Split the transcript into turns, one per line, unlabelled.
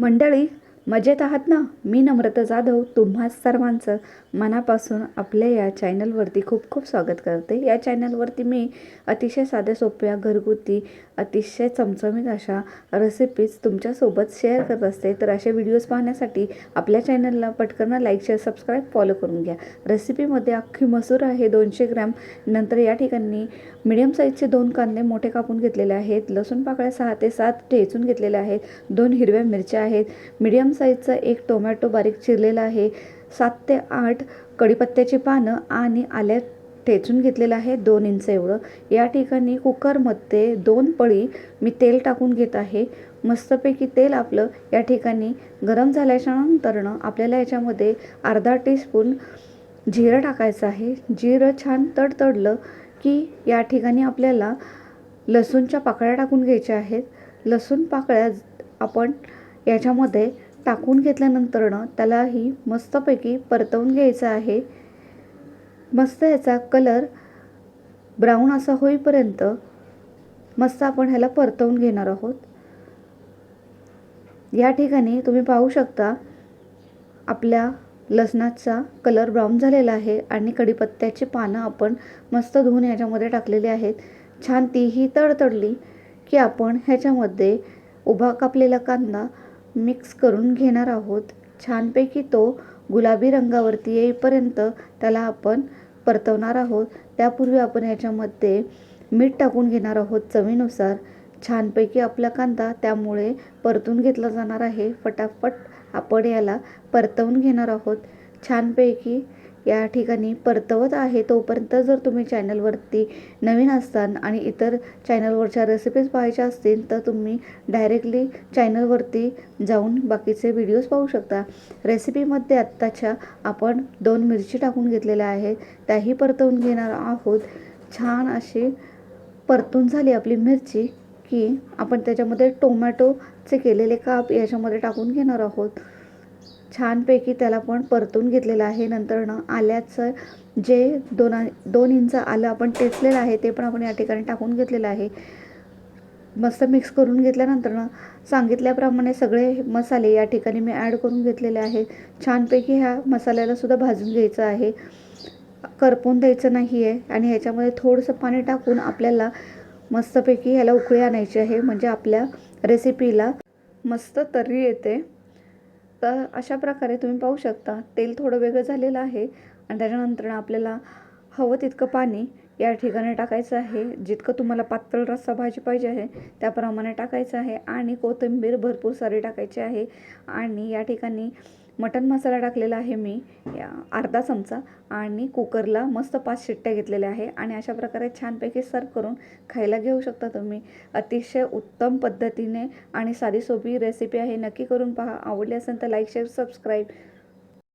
मंडळी मजेत आहात ना? मी नम्रता जाधव तुम्हा सर्वांचं मनापासून आपल्या या चॅनलवरती खूप खूप स्वागत करते. या चॅनलवरती मी अतिशय साध्या सोप्या घरगुती अतिशय चमचमीत अशा रेसिपीज तुमच्यासोबत शेअर करत असते. तर असे व्हिडिओज पाहण्यासाठी आपल्या चॅनलला पटकन लाईक शेअर सबस्क्राईब फॉलो करून घ्या. रेसिपीमध्ये अख्खी मसूर आहे दोनशे ग्रॅम. नंतर या ठिकाणी मिडियम साईजचे दोन कांदे मोठे कापून घेतलेले आहेत. लसूण पाकळ्या सहा ते सात ठेचून घेतलेल्या आहेत. दोन हिरव्या मिरच्या आहेत. मिडियम साईजचा एक टोमॅटो बारीक चिरलेला आहे. सात ते आठ कढीपत्त्याची पानं आणि आल्या ठेचून घेतलेलं आहे दोन इंच एवढं. या ठिकाणी कुकरमध्ये दोन पळी मी तेल टाकून घेत आहे. मस्तपैकी तेल आपलं या ठिकाणी गरम झाल्याच्या नंतरनं आपल्याला याच्यामध्ये अर्धा टीस्पून जिरं टाकायचं आहे. जिरं छान तडतडलं की या ठिकाणी आपल्याला लसूणच्या पाकळ्या टाकून घ्यायच्या आहेत. लसूण पाकळ्या आपण याच्यामध्ये टाकून घेतल्यानंतरनं त्यालाही मस्तपैकी परतवून घ्यायचं आहे. मस्त याचा कलर ब्राऊन असा होईपर्यंत मस्त आपण ह्याला परतवून घेणार आहोत. या ठिकाणी तुम्ही पाहू शकता आपल्या लसणाचा कलर ब्राऊन झालेला आहे आणि कढीपत्त्याची पानं आपण मस्त धुवून ह्याच्यामध्ये टाकलेली आहेत. छान तीही तडतडली की आपण ह्याच्यामध्ये उभा कापलेला कांदा मिक्स करून घेणार आहोत. छानपैकी तो गुलाबी रंगावरती येईपर्यंत त्याला आपण परतवणार आहोत. त्यापूर्वी आपण याच्यामध्ये मीठ टाकून घेणार आहोत चवीनुसार. छानपैकी आपला कांदा त्यामुळे परतून घेतला जाणार आहे. फटाफट आपण याला परतवून घेणार आहोत. छानपैकी या ठिकाणी परतवत आहे. तोपर्यंत जर तुम्ही चॅनलवरती नवीन असताल आणि इतर चॅनलवरच्या रेसिपीज पाहायच्या असतील तर तुम्ही डायरेक्टली चॅनलवरती जाऊन बाकीचे व्हिडिओज पाहू शकता. रेसिपीमध्ये आत्ताच्या आपण दोन मिरची टाकून घेतलेल्या आहेत. त्याही परतवून घेणार आहोत. छान अशी परतून झाली आपली मिरची की आपण त्याच्यामध्ये टोमॅटोचे केलेले काप याच्यामध्ये टाकून घेणार आहोत. छानपैकी त्याला पण परतून घेतलेलं आहे. नंतरनं आल्याचं जे दोन दोन इंच आलं आपण टेचलेलं आहे ते पण आपण या ठिकाणी टाकून घेतलेलं आहे. मस्त मिक्स करून घेतल्यानंतरनं सांगितल्याप्रमाणे सगळे मसाले या ठिकाणी मी ॲड करून घेतलेले आहे. छानपैकी ह्या मसाल्यालासुद्धा भाजून घ्यायचं आहे. करपून द्यायचं नाही आहे आणि ह्याच्यामध्ये थोडंसं पाणी टाकून आपल्याला मस्तपैकी ह्याला उकळी आणायची आहे. म्हणजे आपल्या रेसिपीला मस्त तर्री येते. तर अशा प्रकारे तुम्ही पाहू शकता. तेल थोडं वेगळं झालेलं आहे आणि त्याच्यानंतर आपल्याला हवं तितकं पाणी या ठिकाणी टाकायचं आहे. जितकं तुम्हाला पातळ रस्सा भाजी पाहिजे आहे त्याप्रमाणे टाकायचं आहे आणि कोथिंबीर भरपूर सारी टाकायची आहे. आणि या ठिकाणी मटण मसाला टाकलेला आहे मी या अर्धा चमचा आणि कुकरला मस्त पाच शिट्ट्या घेतलेल्या आहे आणि अशा प्रकारे छानपैकी सर्व करून खायला घेऊ शकता तुम्ही. अतिशय उत्तम पद्धतीने आणि साधी सोपी रेसिपी आहे. नक्की करून पहा. आवडली असेल तर लाईक शेअर सबस्क्राईब